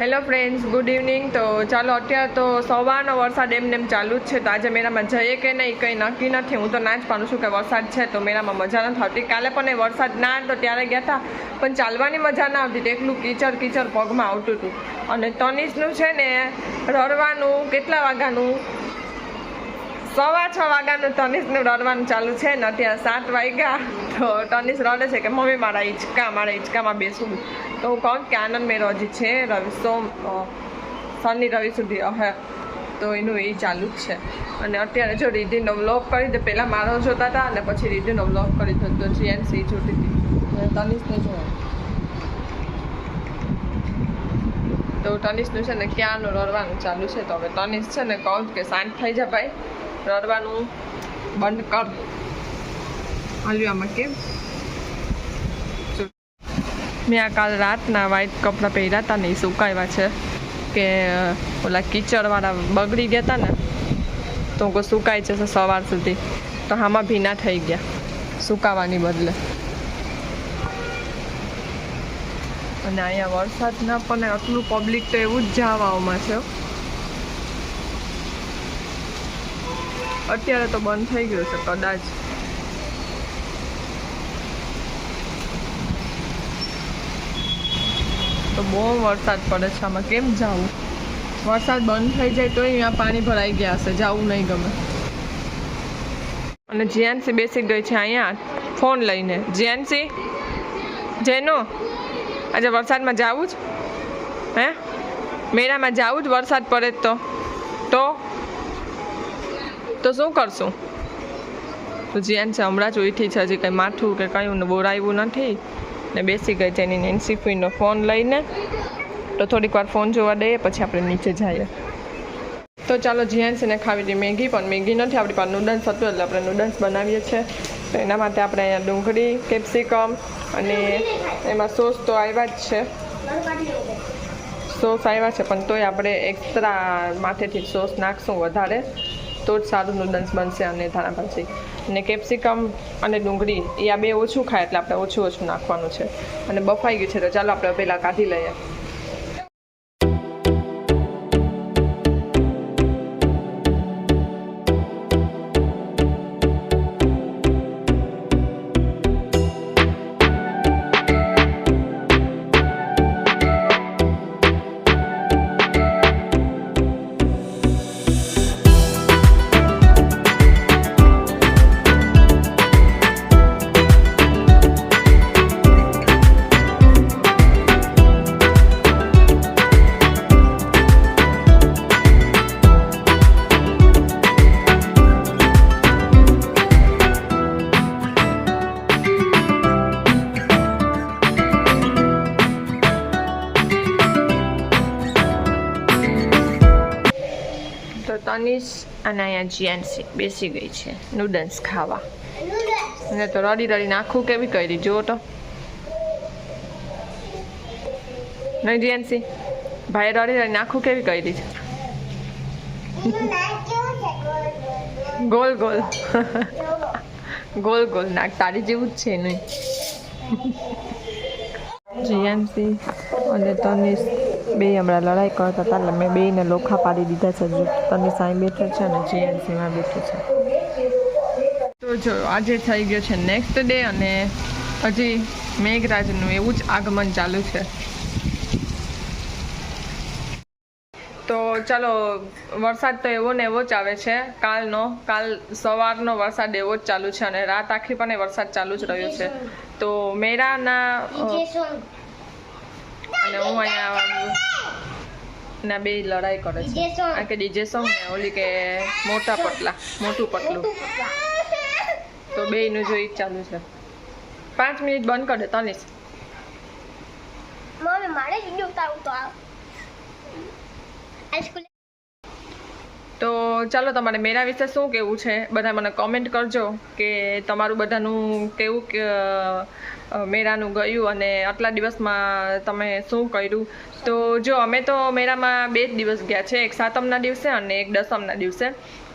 Hello friends good evening તો ચાલો અત્યારે તો સવારનો વરસાદ એમ ચાલુ જ છે. તો આજે મેળામાં જઈએ કે નહીં, કંઈ નક્કી નથી. હું તો ના જ પાડું છું કે વરસાદ છે તો મેળામાં મજા નથી આવતી. કાલે પણ એ વરસાદ ના તો ત્યારે ગયા હતા પણ ચાલવાની મજા ના આવતી. એટલું કીચડ કીચડ પગમાં આવતું હતું. અને તનિષનું છે ને, રડવાનું કેટલા વાગ્યાનું? સવા છ વાગ્યાનું ટનિસનું રડવાનું ચાલુ છે ને અત્યારે સાત વાગ્યા. તો ટનિસ રડે છે કે મમ્મી મારા હિંચકા મારા હિંચકામાં બેસવું તો હું કહું કે આનંદ મેળો હજી છે, રવિ સોમ શનિ, રવિ સુધી હે તો એનું એ ચાલુ જ છે. અને અત્યારે જો રીધિનો વ્લોગ કરી દે પહેલાં મારો જોતા હતા અને પછી રીધિનો વ્લોગ કરી દીધો તો જીએનસી જોતી હતી. ટનિસને તનિષને જો તો ટનિસનું છે ને ક્યાંનું રડવાનું ચાલુ છે? તો હવે ટનિસ છે ને કહું કે શાંત થઈ જાય ભાઈ. રડવાનું બંધ કર. હાલ્યું આમાં કેમ? મેં આ કાલ રાતના વ્હાઈટ કપડાં પહેર્યા હતા ને એ સુકાવ્યા છે કે ઓલા કીચડવાળા બગડી ગયા હતા ને, તો કોઈ સુકાઈ જશે સવાર સુધી. તો આમાં ભીના થઈ ગયા સુકાવાની બદલે. અને અહીંયા વરસાદના પણ આટલું પબ્લિક તો એવું જ જાવામાં છે અત્યારે તો બંધ થઈ ગયું છે, કદાચ. તો બહુ વરસાદ પડે છે આમાં. કેમ જવું? વરસાદ બંધ થઈ જાય તો અહીંયા પાણી ભરાઈ ગયા હશે, જવું નહીં ગમે. અને જીયાનસી બેસી ગઈ છે અહીંયા, ફોન લઈને. જીયાનસી જેનો? આજે વરસાદમાં જવું જ? હે? મેળામાં જવું જ વરસાદ પડે તો. તો? તો શું કરશું? તો જીયાન છે, હમણાં જ ઉઠી છે, હજી કંઈ માથું કે કંઈ બોરાયું નથી. ને બેસી ગઈ છે, એની એનસીફીનો ફોન લઈને. તો થોડીક વાર ફોન જોવા દઈએ, પછી આપણે નીચે જઈએ. તો ચાલો જીયાન્સીને ખાવી હતી મેગી, પણ મેગી નથી આપણી પાસે નૂડલ્સ હતું, એટલે આપણે નૂડલ્સ બનાવીએ છીએ. તો એના માટે આપણે અહીંયા ડુંગળી, કેપ્સિકમ અને એમાં સોસ તો આવ્યા જ છે. સોસ આવ્યા છે, પણ તોય આપણે એક્સ્ટ્રા માથેથી સોસ નાખશું વધારે. તો જ સારું નૂડલ્સ બનશે અને ધાણા ભાજી. અને કેપ્સિકમ અને ડુંગળી, એ આ બે ઓછું ખાય એટલે આપણે ઓછું ઓછું નાખવાનું છે. અને બફાઈ ગયું છે, તો ચાલો આપણે પહેલાં કાઢી લઈએ. તો અને અહીંયા જીએનસી બેસી ગઈ છે નૂડલ્સ ખાવા અને તો રડી રડી નાખું કેવી કરી જુઓ તો નહીં જીએનસી ભાઈ રડી રડી નાખું કેવી કરી છે ગોલ ગોલ ગોલ ગોલ નાક તારી જેવું જ છે નહીં જીએનસી અને તનિષ બે હમણાં લડાઈ કરતા હતા એટલે મેં બેને લોખા પાડી દીધા છે. જો તનિષ અહીં બેઠો છે અને જીએનસીમાં બેઠો છે. તો જો આજે થઈ ગયો છે નેક્સ્ટ ડે અને હજી મેઘરાજનું એવું જ આગમન ચાલુ છે. તો ચાલો વરસાદ તો એવો ને એવો જ આવે છે. કાલનો કાલ સવારનો વરસાદ એવો જ ચાલુ છે અને રાત આખી પણ એ વરસાદ ચાલુ જ રહ્યો છે. તો મેળાના અને હું અહીંયા ના બે લડાઈ કરે છે. આ કે ડીજે સોંગ ને ઓલી કે મોટા પટલા મોટું પટલું. તો બેયનું જોઈ જ ચાલુ છે. પાંચ મિનિટ બંધ કરી દે મમ્મી મારે વીડિયો ઉતારું તો આ આ સ્કૂલ તો ચાલો તમારે મેળા વિશે શું કહેવું છે? બધા મને કોમેન્ટ કરજો કે તમારું બધાનું કેવું મેળાનું ગયું અને આટલા દિવસમાં તમે શું કર્યું? તો જો અમે તો મેળામાં બે જ દિવસ ગયા છે, એક સાતમના દિવસે અને એક દસમના દિવસે.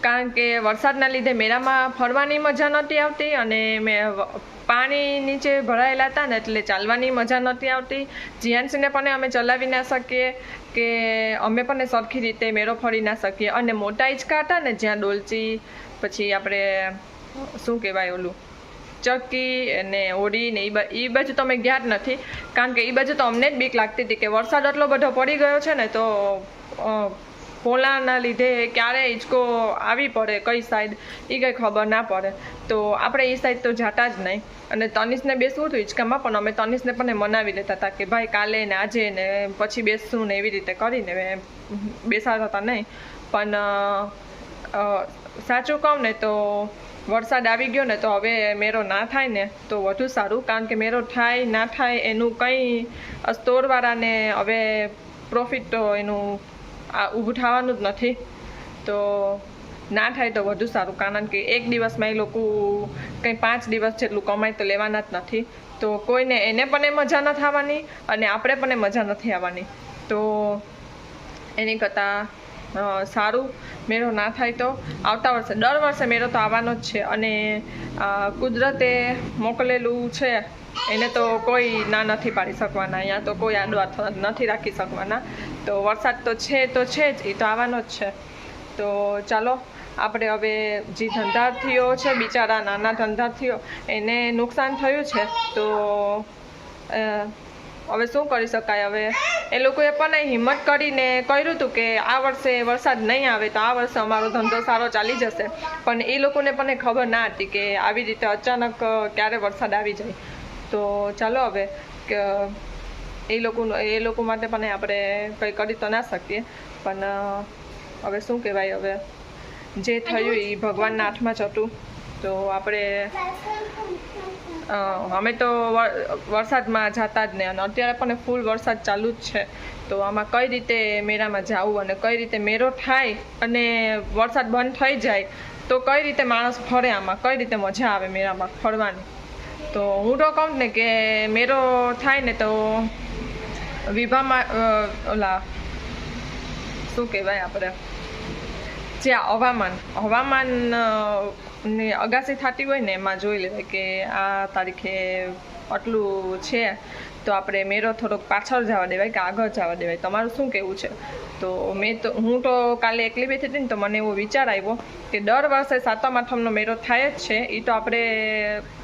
કારણ કે વરસાદના લીધે મેળામાં ફરવાની મજા નહોતી આવતી અને મેં પાણી નીચે ભરાયેલા હતા ને એટલે ચાલવાની મજા નહોતી આવતી. જીયાનસીને પણ અમે ચલાવી ના શકીએ કે અમે પણ સરખી રીતે મેળો ફરી ના શકીએ. અને મોટા હિંચકા હતા ને જ્યાં ડોલચી, પછી આપણે, શું કહેવાય ઓલું, ચક્કી અને ઓડી ને એ એ બાજુ તો અમે ગયા જ નથી. કારણ કે એ બાજુ તો અમને જ બીક લાગતી હતી કે વરસાદ એટલો બધો પડી ગયો છે ને તો અ, લીધે ક્યારે હિંચકો આવી પડે કઈ સાઈડ એ કંઈ ખબર ના પડે. તો આપણે એ સાઈડ તો જાતા જ નહીં. અને તનિષને બેસવું હતું હિંચકામાં પણ અમે તનિષને પણ મનાવી લેતા હતા કે ભાઈ કાલે ને આજે ને પછી બેસશું ને એવી રીતે કરીને એમ બેસાડતા હતા નહીં. પણ સાચું કહું ને તો વરસાદ આવી ગયો ને તો હવે મેરો ના થાય ને તો વધુ સારું કારણ કે મેરો થાય ના થાય એનું કંઈ સ્ટોરવાળાને હવે પ્રોફિટ એનું આ ઊભું થવાનું જ નથી. તો ના થાય તો વધુ સારું. કારણ કે એક દિવસમાં એ લોકો કંઈ પાંચ દિવસ જેટલું કમાય તો લેવાના જ નથી. તો કોઈને એને પણ એ મજા ન થવાની અને આપણે પણ એ મજા નથી આવવાની. તો એની કરતાં સારું. મેળો ના થાય તો આવતા વર્ષે, દર વર્ષે મેળો તો આવવાનો જ છે. અને કુદરતે મોકલેલું છે એને તો કોઈ ના નથી પાડી શકવાના અહીંયા તો કોઈ આડો નથી રાખી શકવાના. તો વરસાદ તો છે તો છે જ એ તો આવવાનો જ છે. તો ચાલો, આપણે હવે જે ધંધાર્થીઓ છે, બિચારા નાના ધંધાર્થીઓ, એને નુકસાન થયું છે, તો હવે શું કરી શકાય? હવે એ લોકોએ પણ હિંમત કરીને કર્યું હતું કે આ વર્ષે વરસાદ નહીં આવે, તો આ વર્ષે અમારો ધંધો સારો ચાલી જશે. પણ એ લોકોને પણ ખબર ના હતી કે આવી રીતે અચાનક ક્યારે વરસાદ આવી જાય. તો ચાલો હવે એ લોકોનું એ લોકો માટે પણ આપણે કંઈ કરી તો ના શકીએ. પણ હવે શું કહેવાય હવે? જે થયું એ ભગવાનના હાથમાં જ હતું. તો આપણે અમે તો વરસાદમાં જતા જ નહીં અને અત્યારે પણ ફૂલ વરસાદ ચાલુ જ છે. તો આમાં કઈ રીતે મેળામાં જવું અને કઈ રીતે મેળો થાય અને વરસાદ બંધ થઈ જાય, તો કઈ રીતે માણસ ફરે આમાં? કઈ રીતે મજા આવે મેળામાં ફરવાની? તો હું તો કહું ને કે મેરો થાય ને તો વિભામાં ઓલા, શું કહેવાય આપણે? જે આ હવામાન હવામાન ને અગાસી થતી હોય ને એમાં જોઈ લેવાય કે આ તારીખે આટલું છે. તો આપણે મેરો થોડોક પાછળ જવા દેવાય કે આગળ જવા દેવાય. તમારું શું કહેવું છે? તો મેં તો હું તો કાલે એકલી બેઠી હતી ને તો મને એવો વિચાર આવ્યો કે દર વર્ષે સાતમ આઠમનો મેળો થાય જ છે. એ તો આપણે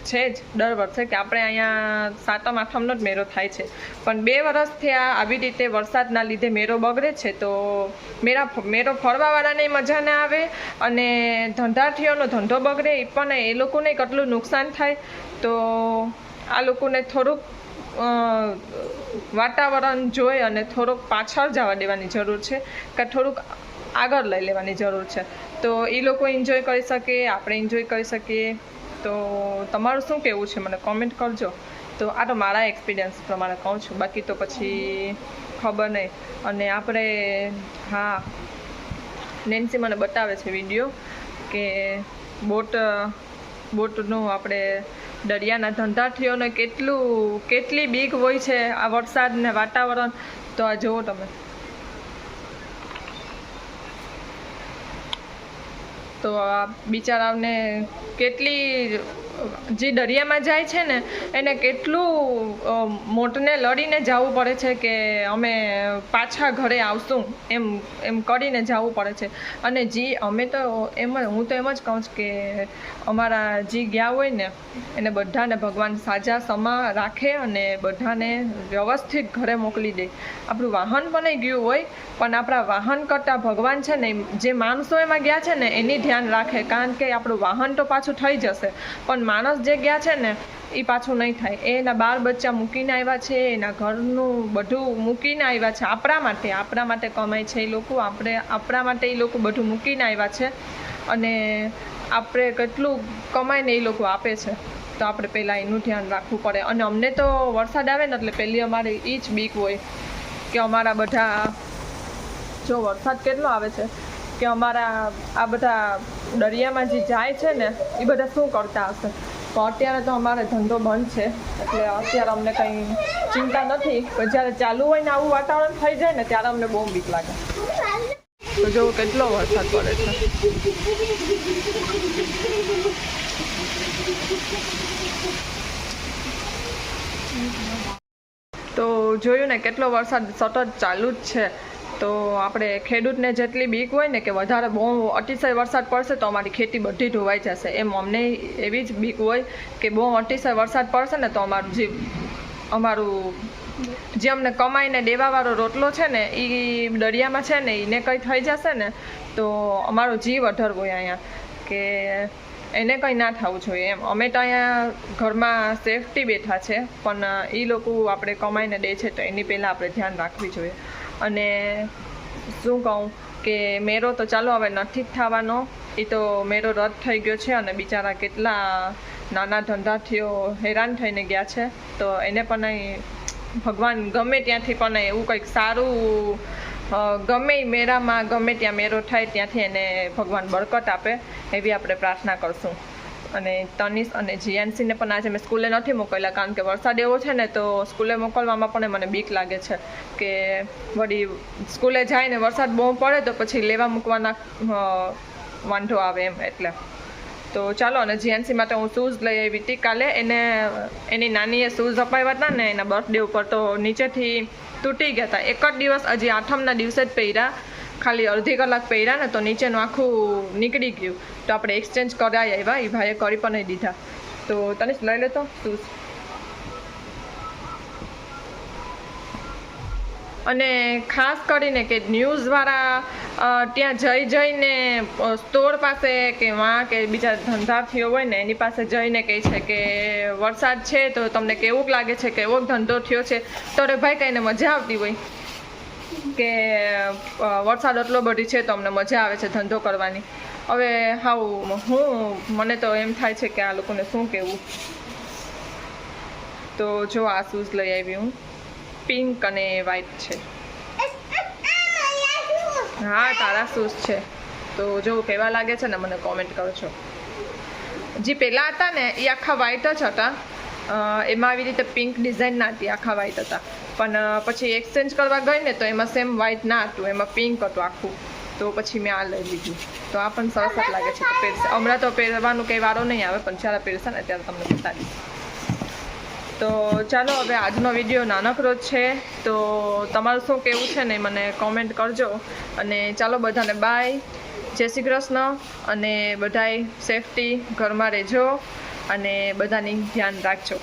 છે જ દર વર્ષે કે આપણે અહીંયા સાતમ આઠમનો જ મેળો થાય છે. પણ બે વર્ષથી આ આવી રીતે વરસાદના લીધે મેળો બગડે છે તો મેળા મેળો ફરવાવાળાને મજા ના આવે અને ધંધાર્થીઓનો ધંધો બગડે એ પણ એ લોકોને કેટલું નુકસાન થાય. તો આ લોકોને થોડુંક વાતાવરણ જોઈ અને થોડુંક પાછળ જવા દેવાની જરૂર છે કે થોડુંક આગળ લઈ લેવાની જરૂર છે. તો એ લોકો એન્જોય કરી શકે, આપણે એન્જોય કરી શકીએ. તો તમારું શું કહેવું છે? મને કોમેન્ટ કરજો. તો આ તો મારા એક્સપિરિયન્સ પ્રમાણે કહું છું. બાકી તો પછી ખબર નહીં. અને આપણે, હા નેન્સી મને બતાવે છે વીડિયો કે બોટ, બોટનું આપણે દરિયાના ધંધાર્થીઓને કેટલું, કેટલી બીક હોય છે આ વરસાદ ને વાતાવરણ. તો આ જુઓ તમે. તો આ બિચારાઓને કેટલી જે દરિયામાં જાય છે ને, એને કેટલું મોટને લડીને જવું પડે છે કે અમે પાછા ઘરે આવશું, એમ એમ કરીને જવું પડે છે. અને જે અમે તો એમ હું તો એમ જ કહું છું કે અમારા જે ગયા હોય ને, એને બધાને ભગવાન સાજા સમા રાખે અને બધાને વ્યવસ્થિત ઘરે મોકલી દે. આપણું વાહન પણ ગયું હોય, પણ આપણા વાહન કરતાં ભગવાન છે ને, જે માણસો એમાં ગયા છે ને, એની ધ્યાન રાખે. કારણ કે આપણું વાહન તો પાછું થઈ જશે. પણ માણસ જે ગયા છે ને એ પાછું નહીં થાય. એ એના બાળ બચ્ચા મૂકીને આવ્યા છે, એના ઘરનું બધું મૂકીને આવ્યા છે. આપણા માટે આપણા માટે કમાય છે એ લોકો. આપણે, આપણા માટે એ લોકો બધું મૂકીને આવ્યા છે. અને આપણે કેટલું કમાઈને એ લોકો આપે છે. તો આપણે પહેલાં એનું ધ્યાન રાખવું પડે. અને અમને તો વરસાદ આવે ને એટલે પહેલી અમારે એ જ બીક હોય કે અમારા બધા, જો વરસાદ કેટલો આવે છે કે અમારા આ બધા દરિયામાં જે જાય છે ને, એ બધા શું કરતા હશે? તો અત્યારે તો અમારે ધંધો બંધ છે, એટલે અત્યારે અમને કંઈ ચિંતા નથી. પણ જ્યારે ચાલુ હોય ને આવું વાતાવરણ થઈ જાય ને, ત્યારે અમને બહુ બીક લાગે. તો જો કેટલો વરસાદ પડે છે. તો જોયું ને, કેટલો વરસાદ સતત ચાલુ જ છે. તો આપણે ખેડૂતને જેટલી બીક હોય ને કે વધારે બહુ અતિશય વરસાદ પડશે તો અમારી ખેતી બધી ધોવાઈ જશે. એમ અમને એવી જ બીક હોય કે બહુ અતિશય વરસાદ પડશે ને તો અમારું જીવ, અમારું જે અમને કમાઈને દેવાવાળો રોટલો છે ને એ દરિયામાં છે ને એને કંઈ થઈ જશે ને, તો અમારો જીવ હોય અહીંયા. કે એને કંઈ ના થવું જોઈએ એમ. અમે તો અહીંયા ઘરમાં સેફટી બેઠા છે, પણ એ લોકો આપણે કમાઈને દે છે તો એની પહેલાં આપણે ધ્યાન રાખવી જોઈએ. અને શું કહું કે મેરો તો ચાલો હવે નથી જ થવાનો. એ તો મેરો રદ થઈ ગયો છે અને બિચારા કેટલા નાના ધંધાથીઓ હેરાન થઈને ગયા છે. તો એને પણ અહીં ભગવાન ગમે ત્યાંથી પણ એવું કંઈક સારું ગમે મેરામાં ગમે ત્યાં મેરો થાય ત્યાંથી એને ભગવાન બરકત આપે એવી આપણે પ્રાર્થના કરશું. અને તનિષ અને જીયાનસીને પણ આજે મેં સ્કૂલે નથી મોકલ્યા કારણ કે વરસાદ એવો છે ને તો સ્કૂલે મોકલવામાં પણ મને બીક લાગે છે કે વળી સ્કૂલે જાય ને વરસાદ બહુ પડે તો પછી લેવા મૂકવાના વાંધો આવે એમ એટલે. તો ચાલો અને જીએનસી માટે હું શૂઝ લઈ આવી હતી કાલે. એને, એની નાનીએ શૂઝ અપાવ્યા હતા ને એના બર્થડે ઉપર તો નીચેથી તૂટી ગયા હતા. એક જ દિવસ હજી આઠમના દિવસે જ પહેર્યા. ખાલી અડધી કલાક પહેર્યા ને તો નીચેનું આખું નીકળી ગયું. તો આપણે એક્સચેન્જ કરાવી આવ્યા એ ભાઈએ કરી પણ નહીં દીધા. તો તને લઈ લેતો શૂઝ અને ખાસ કરીને કે ન્યૂઝવાળા ત્યાં જઈ જઈને સ્ટોર પાસે કે વાં કે બીજા ધંધાર્થીઓ હોય ને, એની પાસે જઈને કહે છે કે વરસાદ છે તો તમને કેવું લાગે છે કેવો ધંધો થયો છે, તો અરે ભાઈ કંઈને મજા આવતી હોય. કે વરસાદ એટલો બધી છે તો અમને મજા આવે છે ધંધો કરવાની. હવે હાવ હું, મને તો એમ થાય છે કે આ લોકોને શું કહેવું? તો જો આ શૂઝ લઈ આવી હું. પિંક અને વ્હાઈટ છે. હા, તારા શૂઝ છે. તો જો કેવા લાગે છે ને મને કોમેન્ટ કરજો. જે પહેલાં હતા ને, એ આખા વ્હાઈટ જ હતા. એમાં આવી રીતે પિંક ડિઝાઇન ના હતી, આખા વ્હાઈટ હતા. પણ પછી એક્સચેન્જ કરવા ગઈ ને તો એમાં સેમ વ્હાઇટ ના હતું એમાં પિંક હતું આખું. તો પછી મેં આ લઈ લીધું. તો આ પણ સરસ જ લાગે છે તો પહેરશે. હમણાં તો પહેરવાનું કંઈ વારો નહીં આવે પણ જ્યારે પહેરશે ને ત્યારે તમને બતાવીશ. તો ચાલો હવે આજનો વીડિયો નાનકડો છે. તો તમારું શું કેવું છે ને મને કોમેન્ટ કરજો. અને ચાલો બધાને બાય જય શ્રી કૃષ્ણ. અને બધાય સેફટી ઘરમાં રહેજો. અને બધાની ધ્યાન રાખજો.